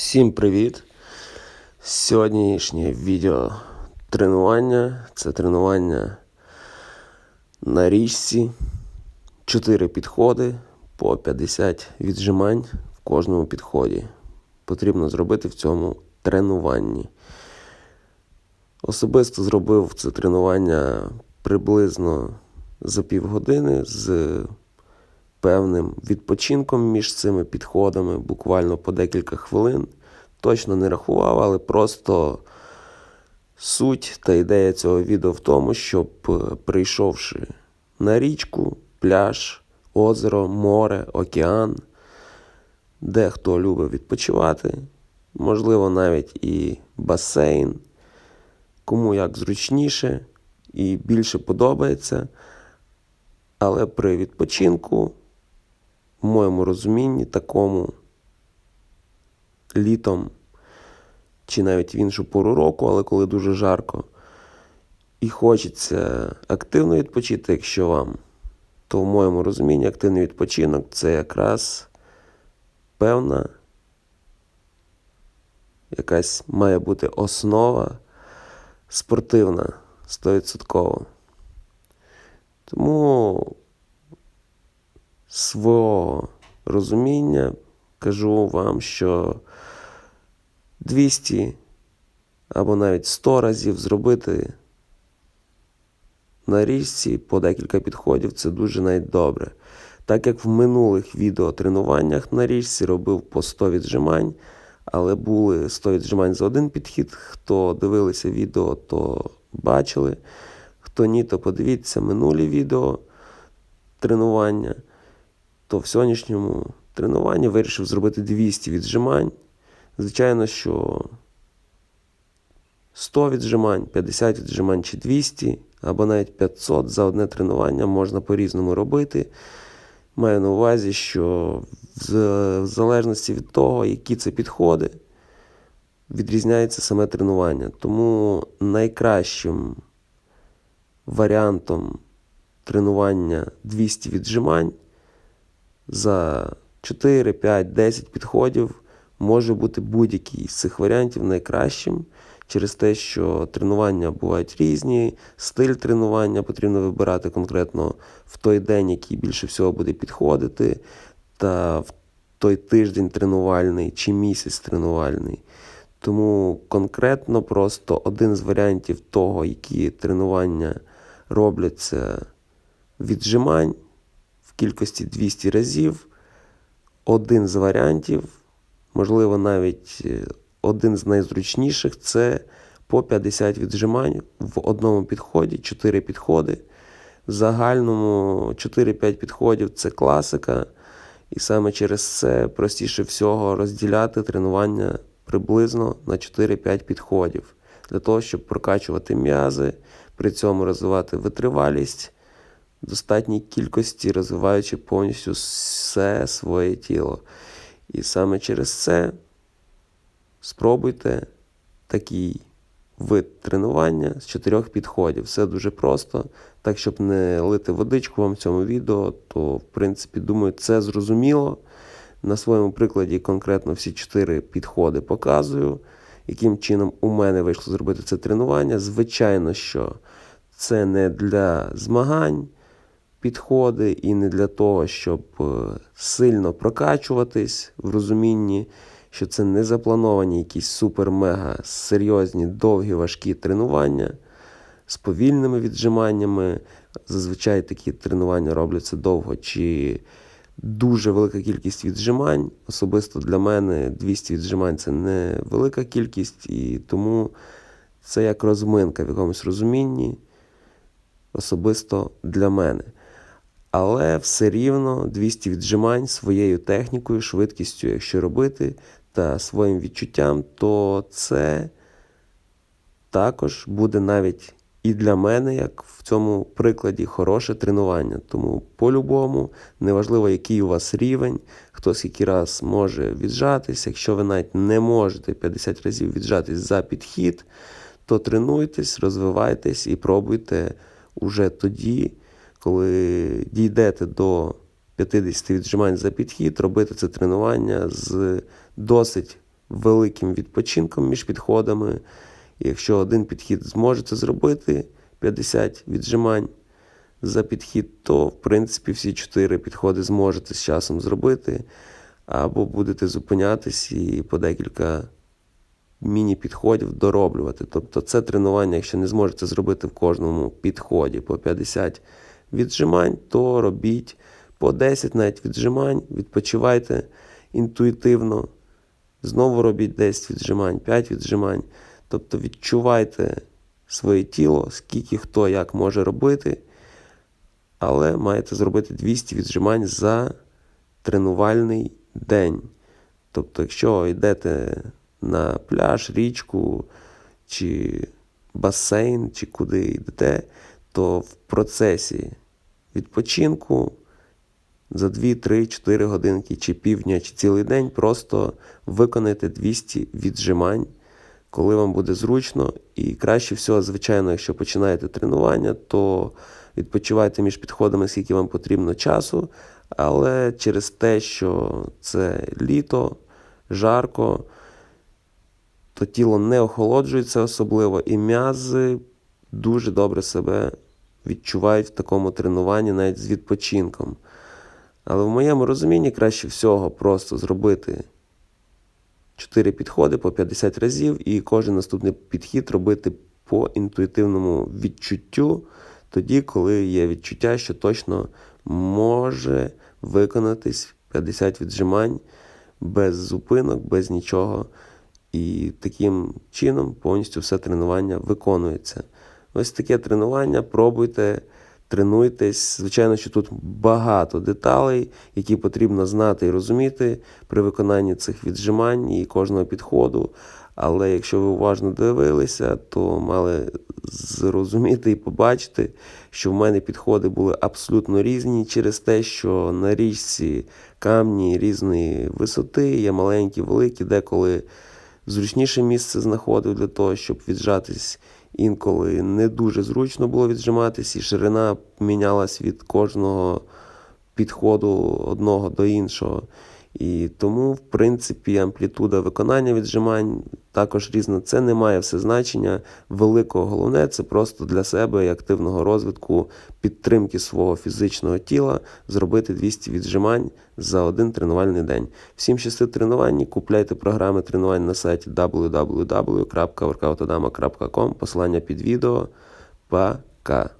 Всім привіт! Сьогоднішнє відео тренування. Це тренування на річці. Чотири підходи по 50 віджимань в кожному підході. Потрібно зробити в цьому тренуванні. Особисто зробив це тренування приблизно за півгодини з певним відпочинком між цими підходами, буквально по декілька хвилин. Точно не рахував, але просто суть та ідея цього відео в тому, щоб е, прийшовши на річку, пляж, озеро, море, океан, де хто любить відпочивати, можливо, навіть і басейн, кому як зручніше і більше подобається. Але при відпочинку, в моєму розумінні, такому літом чи навіть в іншу пору року, але коли дуже жарко, і хочеться активно відпочити, якщо вам, то в моєму розумінні активний відпочинок це якраз певна якась має бути основа спортивна 100%. Тому свого розуміння кажу вам, що 200 або навіть 100 разів зробити на річці по декілька підходів це дуже навіть добре. Так як в минулих відеотренуваннях на річці робив по 100 віджимань, але були 100 віджимань за один підхід. Хто дивилися відео, то бачили. Хто ні, то подивіться минулі відео тренування. То в сьогоднішньому тренуванні вирішив зробити 200 віджимань. Звичайно, що 100 віджимань, 50 віджимань чи 200, або навіть 500 за одне тренування можна по-різному робити. Маю на увазі, що в залежності від того, які це підходи, відрізняється саме тренування. Тому найкращим варіантом тренування 200 віджимань за 4, 5, 10 підходів може бути будь-який з цих варіантів найкращим через те, що тренування бувають різні, стиль тренування потрібно вибирати конкретно в той день, який більше всього буде підходити, та в той тиждень тренувальний чи місяць тренувальний. Тому конкретно просто один з варіантів того, які тренування робляться віджимань в кількості 200 разів. Один з варіантів, можливо, навіть е, один з найзручніших це по 50 віджимань в одному підході, 4 підходи. В загальному 4-5 підходів це класика. І саме через це простіше всього розділяти тренування приблизно на 4-5 підходів для того, щоб прокачувати м'язи, при цьому розвивати витривалість достатній кількості, розвиваючи повністю все своє тіло. І саме через це спробуйте такий вид тренування з чотирьох підходів. Все дуже просто. Так, щоб не лити водичку вам в цьому відео, то в принципі думаю, це зрозуміло. На своєму прикладі конкретно всі чотири підходи показую, яким чином у мене вийшло зробити це тренування. Звичайно, що це не для змагань підходи і не для того, щоб е, сильно прокачуватись в розумінні, що це не заплановані якісь супер-мега серйозні, довгі, важкі тренування з повільними віджиманнями. Зазвичай такі тренування робляться довго чи дуже велика кількість віджимань. Особисто для мене 200 віджимань це не велика кількість, і тому це як розминка в якомусь розумінні, особисто для мене. Але все рівно 200 віджимань своєю технікою, швидкістю, якщо робити, та своїм відчуттям, то це також буде навіть і для мене, як в цьому прикладі, хороше тренування. Тому по-любому, неважливо, який у вас рівень, хто скільки раз може віджатись. Якщо ви навіть не можете 50 разів віджатись за підхід, то тренуйтесь, розвивайтесь і пробуйте уже тоді, коли дійдете до 50 віджимань за підхід, робити це тренування з досить великим відпочинком між підходами. І якщо один підхід зможете зробити 50 віджимань за підхід, то в принципі всі 4 підходи зможете з часом зробити, або будете зупинятись і по декілька міні-підходів дороблювати. Тобто це тренування, якщо не зможете зробити в кожному підході по 50 віджимань, то робіть по 10 навіть віджимань, відпочивайте інтуїтивно. Знову робіть 10 віджимань, 5 віджимань. Тобто відчувайте своє тіло, скільки хто як може робити, але маєте зробити 200 віджимань за тренувальний день. Тобто, якщо йдете на пляж, річку чи басейн, чи куди йдете, то в процесі відпочинку за 2, 3, 4 годинки, чи півдня, чи цілий день просто виконайте 200 віджимань, коли вам буде зручно. І краще всього, звичайно, якщо починаєте тренування, то відпочивайте між підходами, скільки вам потрібно часу. Але через те, що це літо, жарко, то тіло не охолоджується особливо, і м'язи дуже добре себе відчувають в такому тренуванні, навіть з відпочинком. Але в моєму розумінні краще всього просто зробити 4 підходи по 50 разів, і кожен наступний підхід робити по інтуїтивному відчуттю, тоді, коли є відчуття, що точно може виконатись 50 віджимань без зупинок, без нічого. І таким чином повністю все тренування виконується. Ось таке тренування. Пробуйте, тренуйтесь. Звичайно, що тут багато деталей, які потрібно знати і розуміти при виконанні цих віджимань і кожного підходу. Але якщо ви уважно дивилися, то мали зрозуміти і побачити, що в мене підходи були абсолютно різні через те, що на річці камні різної висоти, є маленькі, великі, деколи зручніше місце знаходив для того, щоб віджатись. Інколи не дуже зручно було віджиматись, і ширина мінялась від кожного підходу одного до іншого. І тому, в принципі, амплітуда виконання віджимань також різна. Це не має все значення великого. Головне це просто для себе і активного розвитку, підтримки свого фізичного тіла, зробити 200 віджимань за один тренувальний день. Всім щасти тренуванні, купляйте програми тренувань на сайті www.workoutadama.com, посилання під відео. Пока!